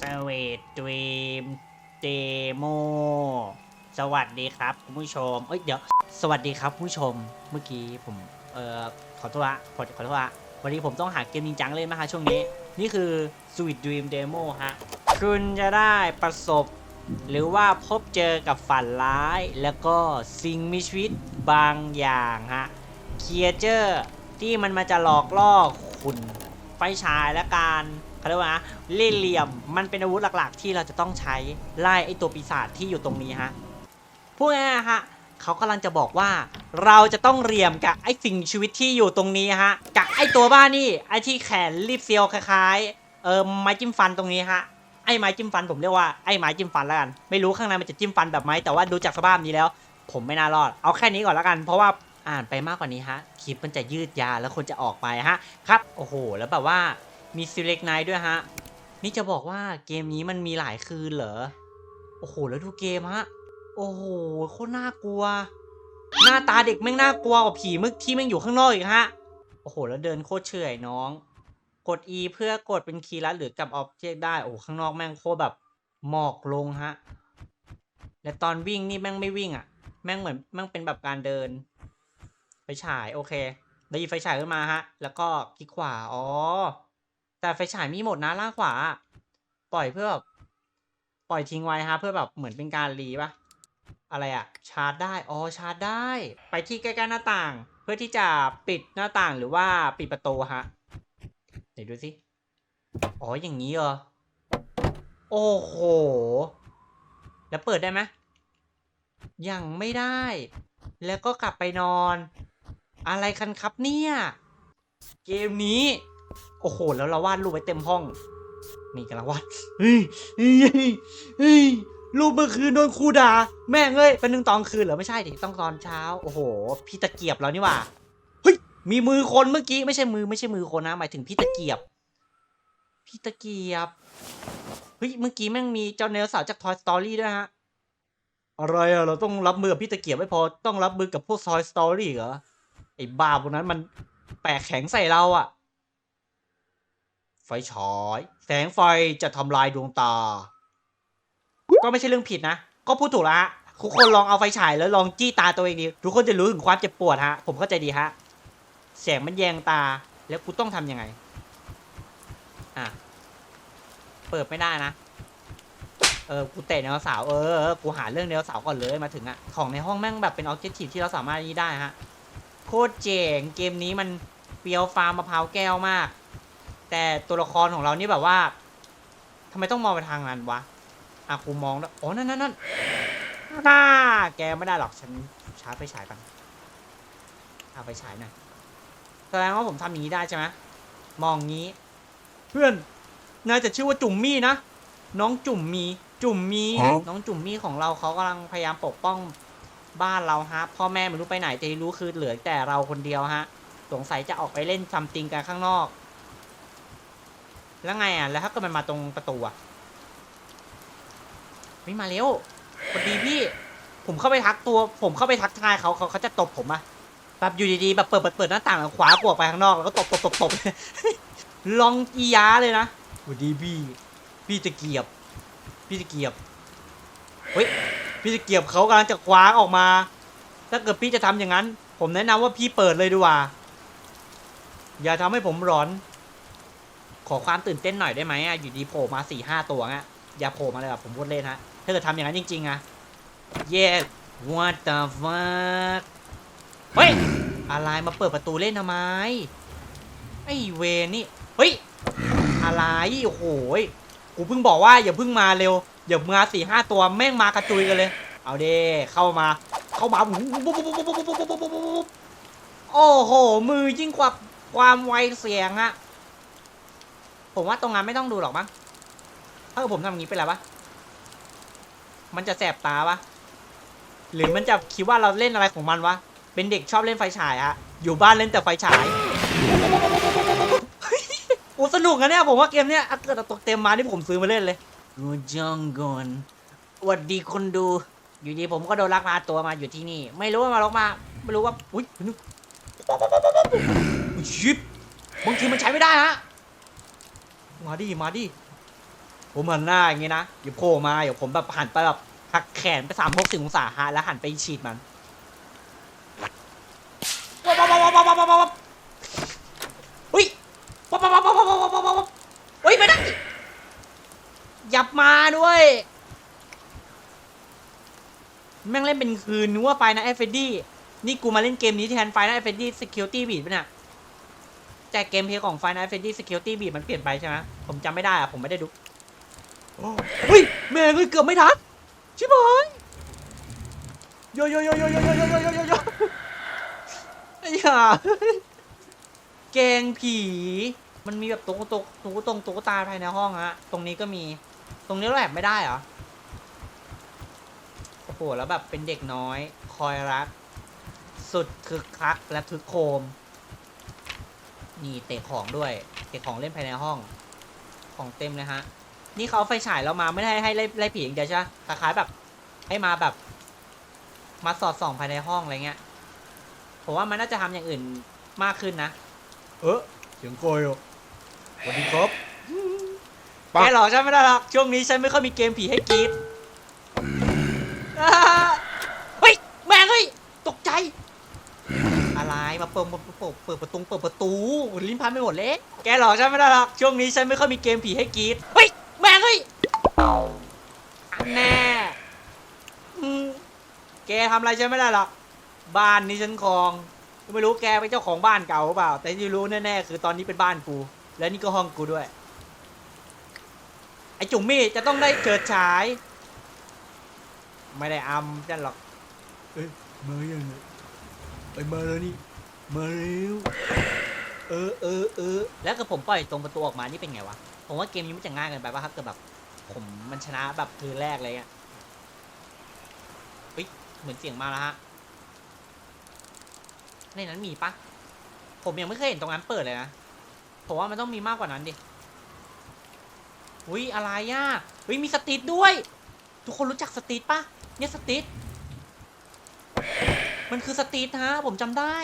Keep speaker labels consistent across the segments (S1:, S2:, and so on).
S1: สวีทดรีมเดโมสวัสดีครับคุณผู้ชม เอ้ยเดี๋ยว สวัสดีครับคุณผู้ชม เมื่อกี้ผม เอ่อ ขอโทษละขอขอโทษละวันนี้ผมต้องหาเกมจริงจังเล่นมากฮะช่วงนี้ นี่คือ Sweet Dream Demo ฮะ คุณจะได้ประสบ หรือว่าพบเจอกับฝันร้าย แล้วก็สิ่งมีชีวิตบางอย่างฮะ เคียเจอร์ที่มันมาจะหลอกล่อคุณ ไฟฉายและการ เขาเรียกว่าเล่เหลี่ยมมันเป็นอาวุธหลักๆ ที่เราจะต้องใช้ไล่ไอตัวปีศาจที่อยู่ตรงนี้ฮะพูดง่ายๆฮะเขากำลังจะบอกว่า เราจะต้องเหลี่ยมกับไอสิ่งชีวิตที่อยู่ตรงนี้ฮะกับไอตัวบ้านนี่ไอที่แขนรีบเซียวคล้ายๆเออไม้จิ้มฟันตรงนี้ฮะไอไม้จิ้มฟันผมเรียกว่าไอไม้จิ้มฟันแล้วกันไม่รู้ข้างในมันจะจิ้มฟันแบบไหมแต่ว่าดูจากสภาพนี้แล้ว ผมไม่น่ารอด เอาแค่นี้ก่อนแล้วกัน เพราะว่าอ่านไปมากกว่านี้ฮะคลิปมันจะยืดยาวแล้วคนจะออกไปฮะครับโอ้โห แล้วแบบว่า มีซิเล็กไนด้วยฮะ นี่จะบอกว่าเกมนี้มันมีหลายคืนเหรอ โอ้โห แล้วดูเกมฮะ โอ้โห โคตรน่ากลัว หน้าตาเด็กแม่งน่ากลัวกว่าผีมื่อที่แม่งอยู่ข้างนอกอีกฮะ โอ้โห แล้วเดินโคตรเฉยน้อง กด E เพื่อกดเป็นคีย์ลัดหรือกับออบเจกต์ได้ โอ้โข้างนอกแม่งโคตรแบบหมอกลงฮะ และตอนวิ่งนี่แม่งไม่วิ่งอะ แม่งเหมือนแม่งเป็นแบบการเดินไฟฉายโอเคได้ยินไฟฉายขึ้นมาฮะ แล้วก็คลิกขวา อ๋อ แต่ไฟฉายมีหมดนะล่างขวา ปล่อยเพื่อแบบปล่อยทิ้งไว้ฮะเพื่อแบบเหมือนเป็นการรีปะอะไรอะชาร์จได้อ๋อชาร์จได้ ไปที่ใกล้ๆหน้าต่าง เพื่อที่จะปิดหน้าต่างหรือว่าปิดประตูฮะไหนดูสิอ๋ออย่างนี้เหรอโอ้โห แล้วเปิดได้ไหมยังไม่ได้ แล้วก็กลับไปนอน อะไรกันครับเนี่ย เกมนี้ โอ้โห แล้วเราวาดรูปไว้เต็มห้อง นี่กำลังวาดเฮ้ยเฮ้ยเฮ้ยรูปเมื่อคืนโดนครูด่าแม่งเอ้ยเป็นหนึ่งตอนคืนเหรอไม่ใช่ดิต้องตอนเช้า โอ้โห พี่ตะเกียบแล้วนี่ว่าเฮ้ยมีมือคนเมื่อกี้ไม่ใช่มือไม่ใช่มือคนนะหมายถึงพี่ตะเกียบ พี่ตะเกียบเฮ้ยเมื่อกี้แม่งมีเจ้าเนลสาวจาก Toy Story ด้วยฮะอะไรอะเราต้องรับมือกับพี่ตะเกียบไม่พอต้องรับมือกับพวกซอยสตอรี่เหรอไอ้บ้าพวกนั้นมันแปะแข็งใส่เราอะ ฟฉาย แสงไฟจะทำลายดวงตา ก็ไม่ใช่เรื่องผิดนะ ก็พูดถูกแล้วฮะ ทุกคนลองเอาไฟฉายแล้วลองจี้ตาตัวเองดีทุกคนจะรู้ถึงความเจ็บปวดฮะ ผมเข้าใจดีฮะ แสงมันแยงตา แล้วกูต้องทำยังไง อะ เปิดไม่ได้นะ เออ กูเตะเนวเสาร์เออ กูหาเรื่องเนวเสาร์ก่อนเลยมาถึงอะของในห้องแม่งแบบเป็นออบเจกตีฟที่เราสามารถนี้ได้ฮะ โคตรเจ๋ง เกมนี้มันเปียวฟาร์มมะพร้าวแก้วมาก แต่ตัวละครของเรานี่แบบว่าทำไมต้องมองไปทางนั้นวะอะกูมองแล้วอ๋อนั่นนั่นนั่นน่าแกไม่ได้หรอกฉันชาร์จไฟฉายก่อนเอาไฟฉายหน่อยแสดงว่าผมทำอย่างนี้ได้ใช่ไหมมองงี้ เพื่อนน่าจะชื่อว่าจุ่มมี่นะน้องจุ่มมีจุ่มมี
S2: ฮะ
S1: น้องจุ่มมีของเราเขากำลังพยายามปกป้องบ้านเราฮะ พ่อแม่ไม่รู้ไปไหนแต่ที่รู้คือเหลือแต่เราคนเดียวฮะ สงสัยจะออกไปเล่นซัมติงกันข้างนอก แล้วไงอะ แล้วถ้าเกิดมันมาตรงประตูอะไม่มาเร็วพอดีพี่ ผมเข้าไปทักตัว ผมเข้าไปทักทายเขาเขาเขาจะตบผมอะแบบอยู่ดีๆแบบเปิดเปิดเปิดหน้าต่างแล้วขวากวกไปข้างนอกแล้วก็ตบตบตบตบลองอียาเลยนะสวัสดีพี่ พี่ตะเกียบ พี่ตะเกียบ เฮ้ย พี่ตะเกียบเขากำลังจะคว้าออกมา ถ้าเกิดพี่จะทำอย่างนั้น ผมแนะนำว่าพี่เปิดเลยดีกว่า อย่าทำให้ผมร้อน ขอความตื่นเต้นหน่อยได้ไหมอะอยู่ดีโผล่มาสี่ห้าตัวอะอย่าโผล่มาเลยแบบผมพูดเล่นฮะถ้าเกิดทำอย่างนั้นจริงๆอะเยอ what the fuck เฮ้ยอะไรมาเปิดประตูเล่นทำไมไอเวนี่เฮ้ยอะไรโอ้โหกูเพิ่งบอกว่าอย่าเพิ่งมาเร็วอย่ามาสี่ห้าตัวแม่งมากระจุยกันเลย เอาเด้เข้ามา เข้ามาโอ้โหมือยิ่งกว่าความไวเสียงอะ ผมว่าตรงนั้นไม่ต้องดูหรอกมั้งถ้าเกิดผมทำอย่างนี้เป็นไรปะมันจะแสบตาปะหรือมันจะคิดว่าเราเล่นอะไรของมันวะ เป็นเด็กชอบเล่นไฟฉายอะอยู่บ้านเล่นแต่ไฟฉายโอ้สนุกนะเนี่ยผมว่าเกมเนี้ยอะเกิดตกเต็มมาที่ผมซื้อมาเล่นเลยกูจองกอนสวัสดีคนดู อยู่ดีผมก็โดนลักพาตัวมาอยู่ที่นี่ ไม่รู้ว่ามาล็อกมา ไม่รู้ว่า อุ้ยนึกอุ๊ยชิปบางทีมันใช้ไม่ได้ฮะ มาดิมาดิผมเหมืนหน้าอย่างงี้นะเดี๋ยวโผล่มาเดี๋ยวผมแบบหันไปแบบหักแขนไปสามหกสิบองศาฮะแล้วหันไปฉีดมันว้าวว้าวว้าวว้าวว้าวเฮ้ยว้าวว้าวว้าวว้าวว้าวว้าวเฮ้ยไมด้หยับมาด้วยแม่งเล่นเป็นคืนนึกว่าไฟนะเอฟเฟดี้นี่กูมาเล่นเกมนี้แทนไฟนะเอฟเฟดี้สกิลตี้บีดป่ะเนี่ย แต่เกมเพย์ของไฟนะเอฟเฟดี้สกิลตี้บีดมันเปลี่ยนไปใช่ไหมผมจำไม่ได้อะผมไม่ได้ดูเฮ้ยแม่งเอ้ยเกือบไม่ทันชิบหายโยโยโยโยโยโยโยโยโยโยโยไอ้ห่าเกงผี มันมีแบบตุ๊กตุ๊กตุ๊กตรงตุ๊กตาภายในห้องฮะ ตรงนี้ก็มี ตรงนี้เราแอบไม่ได้เหรอ โอ้โห แล้วแบบเป็นเด็กน้อย คอยรัก สุดคึกคักและคึกโคม นี่เตะของด้วย เตะของเล่นภายในห้อง ของเต็มเลยฮะ นี่เขาเอาไฟฉายเรามาไม่ได้ให้ไล่ไล่ผีอย่างเดียวใช่ไหมคล้ายๆแบบ ให้มาแบบ มาสอดส่องภายในห้องอะไรเงี้ย ผมว่ามันน่าจะทำอย่างอื่นมากขึ้นนะ เออเสียงโกยอะสวัสดีครับ
S2: ปัง
S1: แกหรอกใช่ไม่ได้หรอก ช่วงนี้ฉันไม่ค่อยมีเกมผีให้กรีดอ่าเฮ้ยแม่งเฮ้ยตกใจ อะไร มาเปิดเปิดเปิดเปิดประตูเปิดประตูลิ้นพันไปหมดเลยแกหรอกใช่ไม่ได้หรอกช่วงนี้ฉันไม่ค่อยมีเกมผีให้กรีดเฮ้ยแม่งเฮ้ยแน่แกทำอะไรฉันไม่ได้หรอกบ้านนี้ฉันครองไม่รู้แกเป็นเจ้าของบ้านเก่าหรือเปล่า แต่ที่รู้แน่ๆคือตอนนี้เป็นบ้านกู และนี่ก็ห้องกูด้วย ไอจุ๋มมี่จะต้องได้เฉิดฉาย ไม่ได้อำนั่นหรอกเอ้ยมาอยังไงไปมาแล้วนี่ มาแล้วเออเออเออแล้วก็ผมปล่อยตรงประตูออกมานี่เป็นไงวะ ผมว่าเกมนี้มันจะง่ายเกินไปป่ะครับเกิดแบบ ผมมันชนะแบบคืนแรกเลยอะเฮ้ยเหมือนเสียงมาแล้วฮะ ในนั้นมีปะผมยังไม่เคยเห็นตรงนั้นเปิดเลยนะ ผมว่ามันต้องมีมากกว่านั้นดิอุ้ยอะไรอะอุ้ยมีสตรีทด้วย ทุกคนรู้จักสตรีทปะเนี่ยสตรีทมันคือสตรีทฮะผมจำได้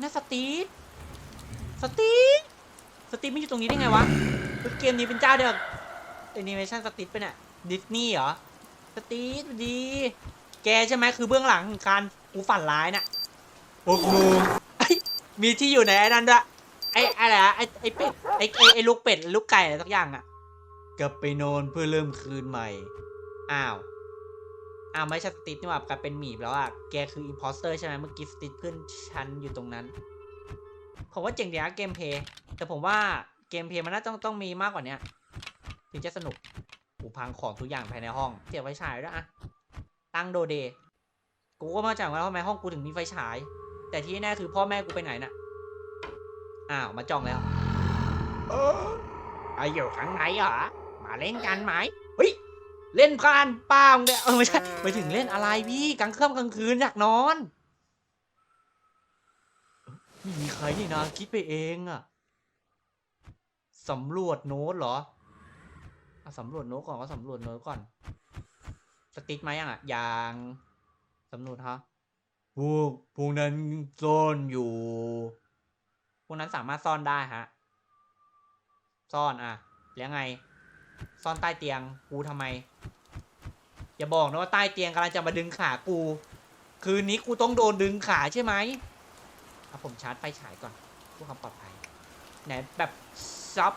S1: น่าสตรีทสตรีทสตรีทไม่อยู่ตรงนี้ได้ไงวะเฮ้ยเกมนี้เป็นเจ้าเดียวแอนิเมชันสตรีทปะเนี่ยดิสนีย์เหรอ สตรีทดี แกใช่ไหมคือเบื้องหลังของการกูฝันร้ายน่ะโอ้โหมีที่อยู่ในไอ้นั่นด้วยไอ้อะไรอะไอ้ไอ้เป็ดไอ้ไอ้ไอ้ลูกเป็ดลูกไก่อะไรสักอย่างอะกลับไปนอนเพื่อเริ่มคืนใหม่ อ้าว อ้าวไม่ใช่สติทนี่หว่ากลายเป็นหมีแล้วอะ แกคืออิ p พอสเตอร์ใช่ไหมเมื่อกี้สติทเพื่อนฉันอยู่ตรงนั้น ผมว่าเจ๋งดีนะเกมเพย์ แต่ผมว่าเกมเพย์มันน่าต้องต้องมีมากกว่านี้ถึงจะสนุกกูพังของทุกอย่างภายในห้องเสียบไฟฉายด้วยอะตั้งโดเด กูก็มาจากว่าทำไมห้องกูถึงมีไฟฉาย แต่ที่แน่คือพ่อแม่กูไปไหนน่ะ อ้าวมาจ้องแล้วไอาอยู่ข้างในเหรอ มาเล่นกันไหมเฮ้ย เล่นพานเปล่าเนี่ยเออไม่ใช่ไปถึงเล่นอะไรพี่กลางค่ำกลางคืนอยากนอนไม่มีใครนี่นะคิดไปเองอะสำรวจโน้ตเหรออะสำรวจโน้ตก่อนก็สำรวจโน้ตก่อน สติ๊กไหมยังอะยังสำรวจฮะพวกพวกนั้นซ่อนอยู่ พวกนั้นสามารถซ่อนได้ฮะ ซ่อนอะ แล้วไง ซ่อนใต้เตียงกูทำไม อย่าบอกนะว่าใต้เตียงกำลังจะมาดึงขากู คืนนี้กูต้องโดนดึงขาใช่ไหมเอาผมชาร์จไฟฉายก่อนเพื่อความปลอดภัยไหนแบบซอฟ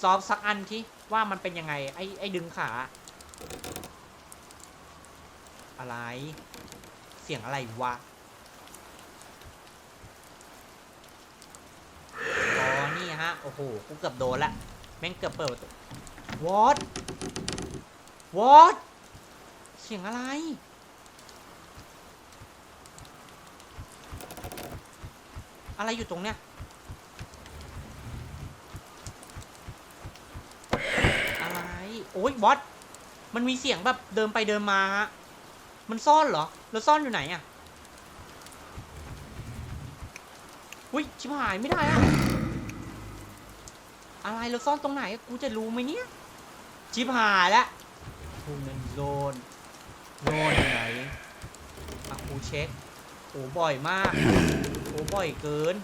S1: ซอฟสักอันที่ว่ามันเป็นยังไง ไอ้ไอ้ดึงขา อะไร เสียงอะไรวะอ๋อนี่ฮะ โอ้โห กูเกือบโดนละ แม่งเกือบเปิด ประตู What What เสียงอะไร อะไรอยู่ตรงเนี้ย อะไร โอ้ยบอสมันมีเสียงแบบเดินไปเดินมาฮะมันซ่อนเหรอ แล้วซ่อนอยู่ไหนอะอุ้ยชิบหายไม่ได้อะอะไรเราซ่อนตรงไหน กูจะรู้ไหมเนี่ย ชิบหายแล้วพวกนั้นโซนโซนอยู่ไหนอะกูเช็คโอ้บ่อยมากโอ้บ่อยเกิน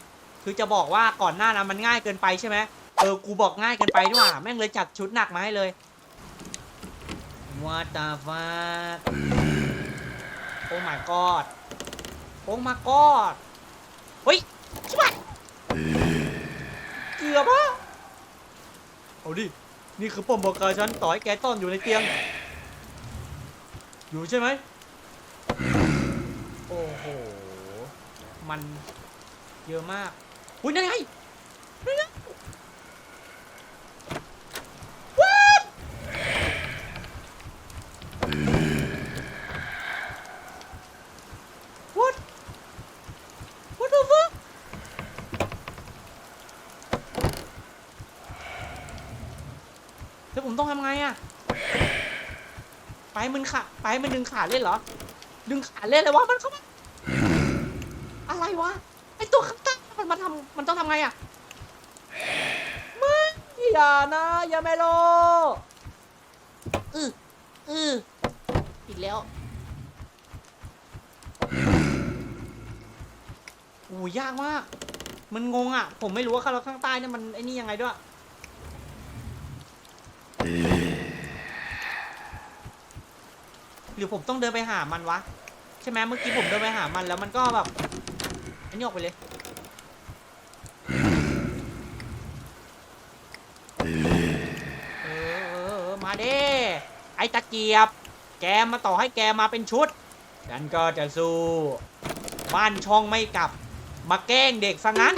S1: คือจะบอกว่าก่อนหน้านั้นมันง่ายเกินไปใช่ไหมเออกูบอกง่ายเกินไปด้วยว่าแม่งเลยจัดชุดหนักมาให้เลย What the fuck โอ้ my god โอ้ my god เฮ้ยชิบหายเกือบอะเอาดิ นี่คือป้อมบอกกาฉันต่อยแกต้อนอยู่ในเตียง อยู่ใช่ไหมโอ้โห มันเยอะมาก อุ้ยนั่นไงนั่นไง What What What the fuck แล้วผมต้องทำไงอะไปมึงขาไปมันดึงขาเล่นเหรอ ดึงขาเล่นเลยวะมันเข้ามาอะไรวะไอตัวข้างใต้มันมาทำมันต้องทำไงอะไม่อย่านะอย่าไม่โลอืออือผิดแล้วโอ้ยยากมาก มันงงอะ ผมไม่รู้ว่าข้างข้างใต้เนี่ยมันไอ้นี่ยังไงด้วย หรือผมต้องเดินไปหามันวะ ใช่ไหมเมื่อกี้ผมเดินไปหามันแล้วมันก็แบบอันนี้ออกไปเลย เออเออเออมาเด้ไอ้ตะเกียบ แกมาต่อให้แกมาเป็นชุด ฉันก็จะสู้ บ้านช่องไม่กลับ มาแกล้งเด็กซะงั้น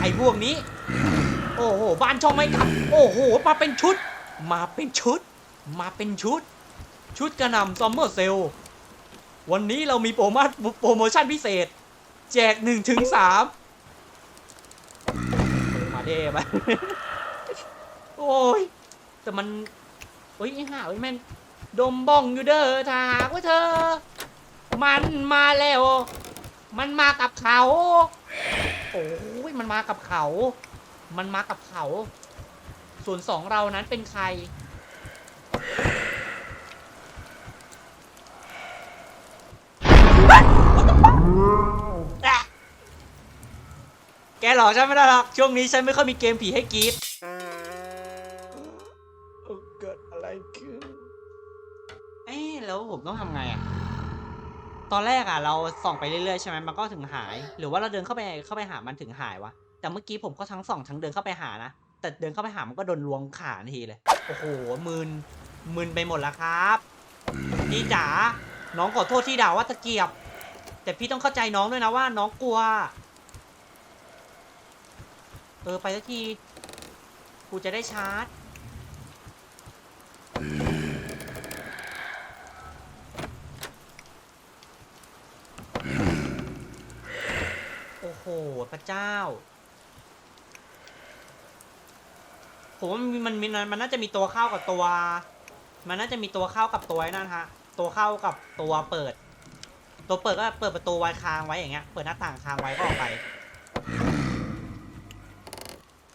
S1: ไอ้พวกนี้ โอ้โห บ้านช่องไม่กลับ โอ้โห มาเป็นชุด มาเป็นชุด มาเป็นชุด ชุดกระหน่ำซัมเมอร์เซลวันนี้เรามีโปรโมชั่นโปรโมชั่นพิเศษ แจกหนึ่งถึงสามมาเด้ไปโอ้ย แต่มันโอ้ยไอ้ห่าเอ้ยแม่งดมบ้องอยู่เด้อถ้าหากว่าเธอ มันมาแล้ว มันมากับเขา โอ้ยมันมากับเขา มันมากับเขา ส่วนสองเรานั้นเป็นใคร แกหลอกฉันไม่ได้หรอกช่วงนี้ฉันไม่ค่อยมีเกมผีให้กรีดเกิดอะไรขึ้น เอ๊ะแล้วผมต้องทำไงอะตอนแรกอะเราส่องไปเรื่อยๆใช่ไหมมันก็ถึงหาย หรือว่าเราเดินเข้าไปเข้าไปหามันถึงหายวะ แต่เมื่อกี้ผมก็ทั้งส่องทั้งเดินเข้าไปหานะ แต่เดินเข้าไปหามันก็โดนลวงขาทันทีเลย โอ้โหมึนมึนไปหมดแล้วครับ พี่จ๋า น้องขอโทษที่ด่าว่าตะเกียบ แต่พี่ต้องเข้าใจน้องด้วยนะว่าน้องกลัว เออ ไปสักที กูจะได้ชาร์จ โอ้โห พระเจ้า ผมว่ามันมันมันน่าจะมีตัวเข้ากับตัว มันน่าจะมีตัวเข้ากับตัวนั่นฮะ ตัวเข้ากับตัวเปิด ตัวเปิดก็เปิดประตูไว้ค้างไว้อย่างเงี้ย เปิดหน้าต่างค้างไว้ก็ออกไป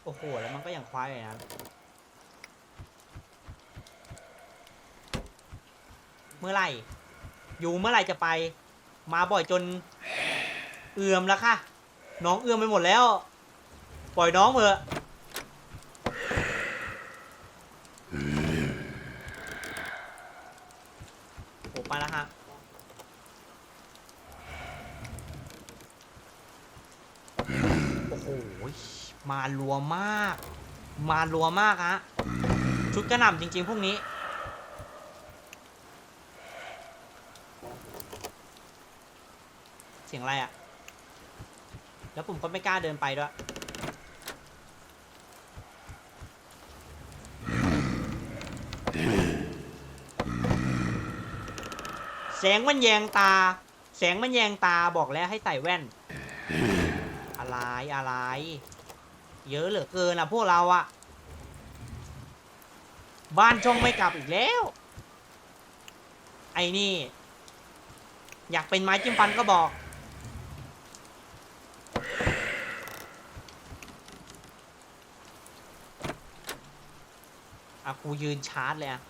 S1: โอ้โห แล้วมันก็ยังคว้าเลยนะเมื่อไหร่ อยู่เมื่อไหร่จะไป มาบ่อยจน เอื่อมแล้วค่ะ น้องเอื่อมไปหมดแล้ว ปล่อยน้องเถอะโอ้ไปแล้วฮะ โอ้โห มารัวมาก มารัวมากฮะชุดกระหน่ำจริง ๆ พวกนี้ เสียงอะไรอะ่ะแล้วผมก็ไม่กล้าเดินไปด้วยแสงมันแยงตา แสงมันแยงตาบอกแล้วให้ใส่แว่น อะไรอะไร เยอะเหลือเกินอะพวกเราอะ บ้านช่องไม่กลับอีกแล้ว ไอ้นี่ อยากเป็นไม้จิ้มฟันก็บอก อะกูยืนชาร์จเลยอะ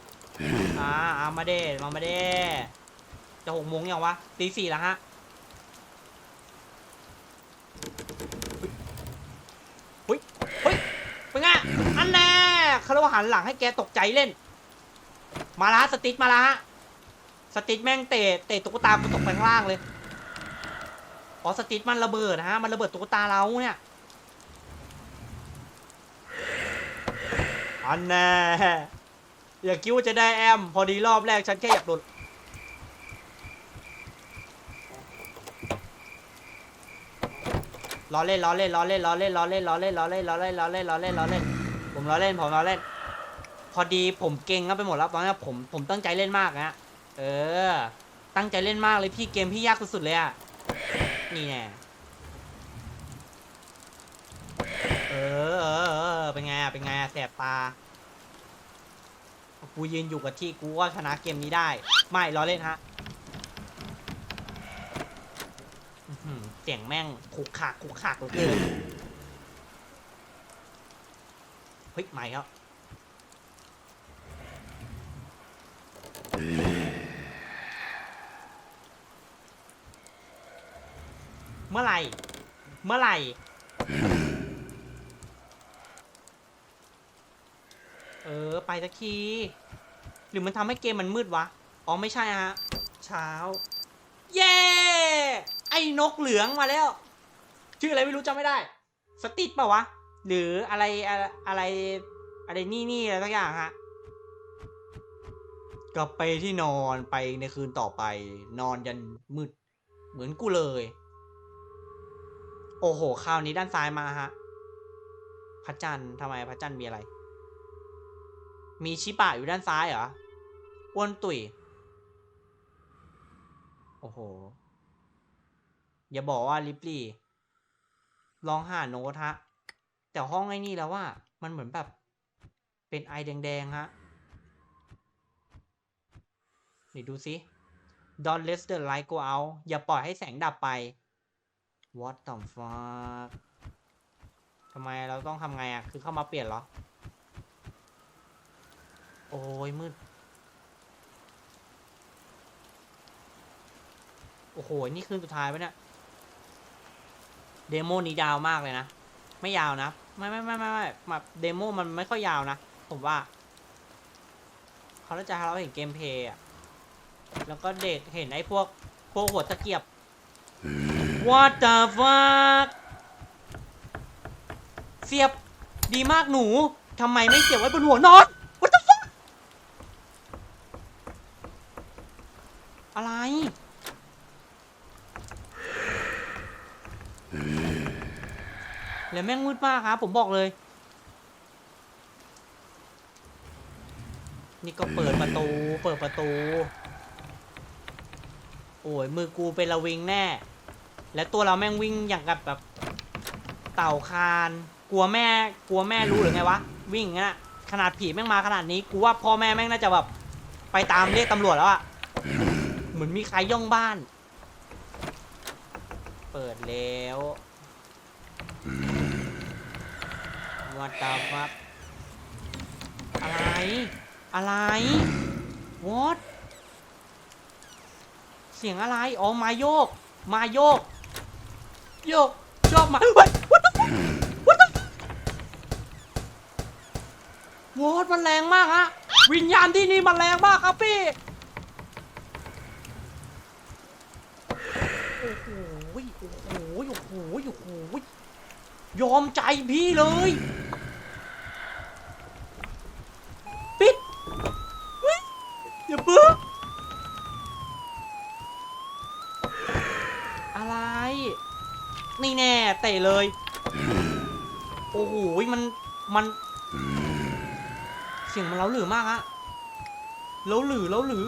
S1: อ่าเอามาเด้มามาเด้จะหกโมงยังวะตีสี่แล้วฮะ เฮ้ย เขาเรียกว่าหันหลังให้แกตกใจเล่น มาละสติ๊มาละฮะสติ๊แม่งเตะเตะตุ๊กตากูตกไปข้างล่างเลยอ๋อสติ๊มันระเบิดฮะมันระเบิดตุ๊กตาเราเนี่ยอันแน่อย่าคิดว่าจะได้แอม พอดีรอบแรกฉันแค่อยากโดนล้อเล่นล้อเล่นล้อเล่นล้อเล่นล้อเล่นล้อเล่นล้อเล่นล้อเล่นล้อเล่นล้อเล่นล้อเล่น ผมล้อเล่นผมล้อเล่น พอดีผมเก่งครับไปหมดแล้วตอนนี้ผมผมตั้งใจเล่นมากนะเออ ตั้งใจเล่นมากเลยพี่เกมพี่ยากสุดๆเลยอะนี่แน่เออเออเออเป็นไงอะเป็นไงอะแสบตากูยืนอยู่กับที่กูว่าชนะเกมนี้ได้ ไม่ล้อเล่นฮะเสียงแม่งคุกคักคุกคักเหลือเกิน ฮ้ยไม่ครับเมื่อไหร่ เมื่อไหร่ เออ ไปสักที หรือมันทำให้เกมมันมืดวะ อ๋อ ไม่ใช่ฮะ เช้า เย้ ไอ้นกเหลืองมาแล้ว ชื่ออะไรไม่รู้จำไม่ได้ สติดเปล่าวะ หรืออะไรอะไรอะไรนี่นี่อะไรสักอย่างฮะกลับไปที่นอนไปในคืนต่อไป นอนยันมืด เหมือนกูเลย โอ้โหคราวนี้ด้านซ้ายมาฮะพระจันทร์ทำไมพระจันทร์มีอะไร มีชิบะอยู่ด้านซ้ายเหรออ้วนตุ๋ยโอ้โห อย่าบอกว่าลิปลี่ ลองหาโน้ตฮะ แต่ห้องไอ้นี่แล้วว่ามันเหมือนแบบ เป็นไอแดงๆฮะนี่ดูสิ Don't let the light go out อย่าปล่อยให้แสงดับไป What the fuck ทำไมเราต้องทำไงอะ คือเข้ามาเปลี่ยนเหรอ โอ้ยมืด โอ้โห นี่คืนสุดท้ายปะเนี่ย เดโมนี้ยาวมากเลยนะ ไม่ยาวนะ ไม่ไม่ไม่ไม่ไม่แบบเดโมมันไม่ค่อยยาวนะ ผมว่า เขาจะให้เราเห็นเกมเพลย์อะแล้วก็เด็กเห็นไอ้พวกพวกหัวตะเกียบ What the fuck เสียบดีมากหนูทำไมไม่เสียบไว้บนหัวนอน What the fuck อะไร แล้วแม่งมืดมากครับ ผมบอกเลย นี่ก็เปิดประตู เปิดประตู โอ้ยมือกูเป็นระวิงแน่ และตัวเราแม่งวิ่งอย่างกับแบบ เต่าคาน กลัวแม่ กลัวแม่รู้หรือไงวะ วิ่งอย่างนั้นขนาดผีแม่งมาขนาดนี้ กูว่าพ่อแม่แม่งน่าจะแบบ ไปตามเรียกตำรวจแล้วอะเหมือนมีใครย่องบ้าน เปิดแล้ว วัดตาฟับอะไร อะไร what เสียงอะไร อ๋อ มาโยก มาโยก โยกโยกมาเฮ้ย what the what the fuck วอดมันแรงมากฮะ วิญญาณที่นี่มันแรงมากครับพี่ โอ้โห โอ้โห โอ้โห โอ้โห ยอมใจพี่เลย ปิดเฮ้ยอย่าเพิ่ง อะไร นี่แน่เตะเลย โอ้โหมันมัน เสียงมันเล้าหลือมากฮะเล้าหลือเล้าหลือ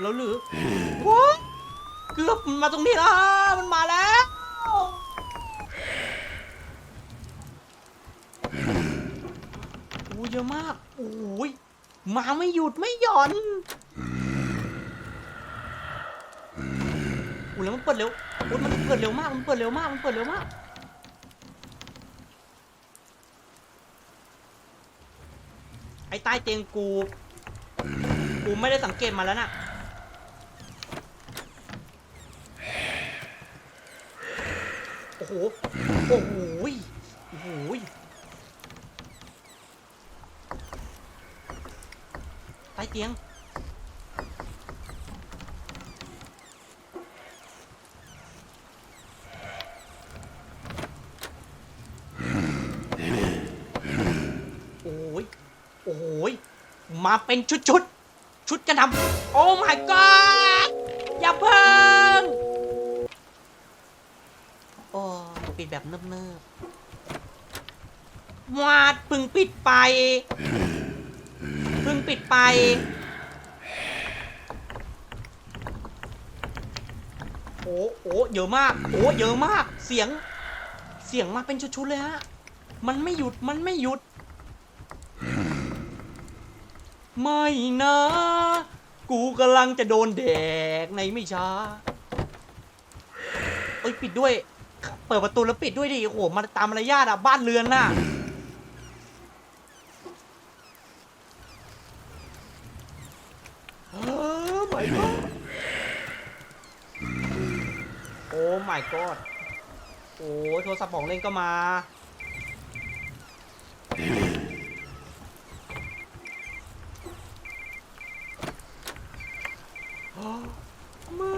S1: เล้าหลือว้ายเกือบมันมาตรงนี้แล้วฮะมันมาแล้วโอ้เยอะมากโอ้ยมาไม่หยุดไม่หย่อน โอ้แล้วมันเปิดเร็วโอ้ยมันเปิดเร็วมาก มันเปิดเร็วมาก มันเปิดเร็วมากไอ้ใต้เตียงกู กูไม่ได้สังเกตมาแล้วน่ะ โอ้โห โอ้โหโอ้โหใต้เตียง โอ้ย โอ้ย มา เป็นชุดชุดๆชุดกระทำโอ้ my god อย่าเพิ่ง โอ้ปิดแบบเนิบๆวาดพึ่งปิดไป พึ่งปิดไป โอ้โอ้เยอะมาก โอ้เยอะมาก เสียง เสียงมาเป็นชุดๆเลยฮะ มันไม่หยุด มันไม่หยุด ไม่นะ กูกำลังจะโดนแดกในไม่ช้าเอ้ยปิดด้วย เปิดประตูแล้วปิดด้วยดิ โอ้โหมาตามมารยาทอะ บ้านเรือนน่ะเออ my god โอ้ my god โอ้โทรศัพท์ของเล่นก็มา ไม่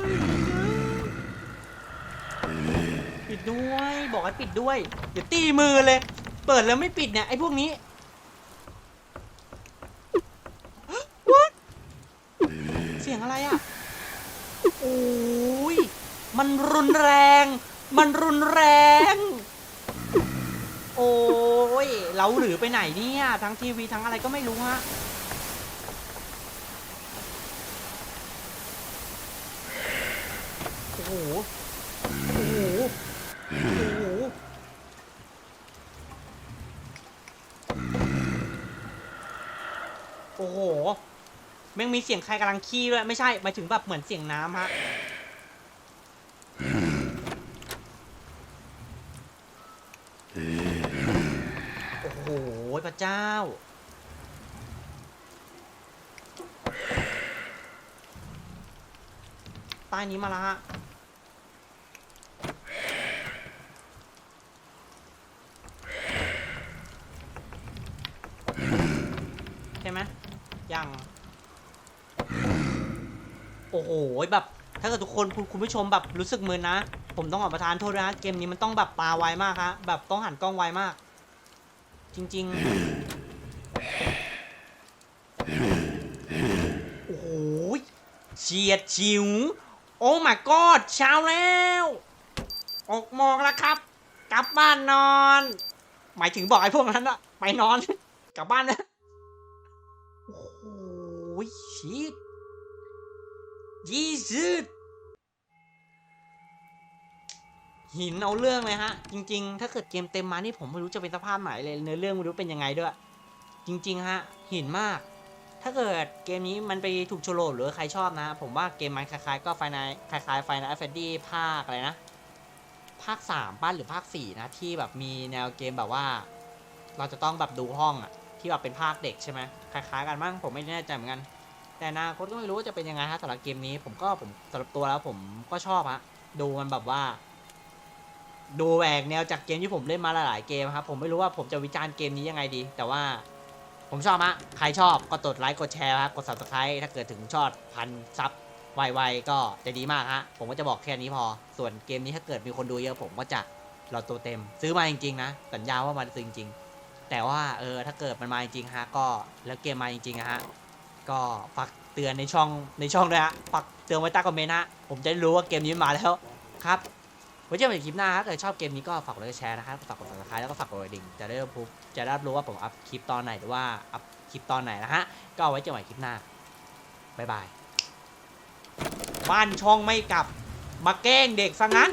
S1: ปิดด้วย บอกให้ปิดด้วยเดี๋ยวตีมือเลย เปิดแล้วไม่ปิดเนี่ยไอ้พวกนี้ What? เสียงอะไรอะ โอ้ย มันรุนแรง มันรุนแรง โอ้ยเราหรือไปไหนเนี่ย ทั้งทีวีทั้งอะไรก็ไม่รู้ฮะ โอ้โหโอ้โหโอ้โหโอ้โหแม่งมีเสียงใครกำลังขี้ด้วยไม่ใช่หมายถึงแบบเหมือนเสียงน้ำฮะโอ้โหพระเจ้าใต้นี้มาแล้วฮะ ใช่ไหมยัง โอ้โหแบบ ถ้าเกิดทุกคนคุณคุณผู้ชมแบบรู้สึกมึนนะ ผมต้องขอประทานโทษด้วยนะเกมนี้มันต้องแบบปลาไวมากฮะแบบต้องหันกล้องไวมาก จริง ๆ โอ้โหเฉียดฉิว โอ้ my god เช้าแล้วออกมอกแล้วครับ กลับบ้านนอน หมายถึงบอกไอ้พวกนั้นอะไปนอน กลับบ้านนะโอ้โหชิด ยี่สิบหินเอาเรื่องเลยฮะ จริง ๆ ถ้าเกิดเกมเต็มมานี่ผมไม่รู้จะเป็นสภาพไหนเลยเนื้อเรื่องไม่รู้เป็นยังไงด้วย จริง ๆ ฮะ หินมาก ถ้าเกิดเกมนี้มันไปถูกโฉลกหรือใครชอบนะ ผมว่าเกมมันคล้ายๆ ก็ไฟน l คล้ายๆไฟน a l แฟนดี้ภาคอะไรนะ ภาค3ป้านหรือภาค4นะที่แบบมีแนวเกมแบบว่า เราจะต้องแบบดูห้องอะที่แบบเป็นภาคเด็กใช่ไหมคล้ายๆ กันมั้งผมไม่แน่ใจเหมือนกัน แต่อนาคตก็ไม่รู้ว่าจะเป็นยังไงฮะสำหรับเกมนี้ผมก็ผมสำหรับตัวแล้วผมก็ชอบฮะดูมันแบบว่า ดูแหวกแนวจากเกมที่ผมเล่นมาหลายๆเกมครับผมไม่รู้ว่าผมจะวิจารณ์เกมนี้ยังไงดี แต่ว่าผมชอบฮะใครชอบก็กดไลค์กดแชร์ครับกด subscribe ถ้าเกิดถึงชอบพันซับไวๆก็จะดีมากฮะผมก็จะบอกแค่นี้พอ ส่วนเกมนี้ถ้าเกิดมีคนดูเยอะผมก็จะรอตัวเต็ม ซื้อมาจริงๆนะสัญญาว่ามันซื้อจริงๆแต่ว่าเออถ้าเกิดมันมาจริงฮะก็แล้วเกมมาจริงๆฮะ ก็ฝากเตือนในช่องในช่องด้วยฮะฝากเตือนไว้ใต้คอมเมนต์ฮะผมจะได้รู้ว่าเกมนี้มาแล้วครับไว้เจอกันใหม่คลิปหน้าถ้าเกิดชอบเกมนี้ก็ฝากกดไลค์แชร์นะครับฝากกด subscribe แล้วก็ฝากกดกระดิ่งจะได้รู้จะได้รู้ว่าผมอัพคลิปตอนไหนหรือว่าอัพคลิปตอนไหนนะฮะก็เอาไว้เจอกันใหม่คลิปหน้าบ๊ายบายบ้านช่องไม่กลับมาแกล้งเด็กซะงั้น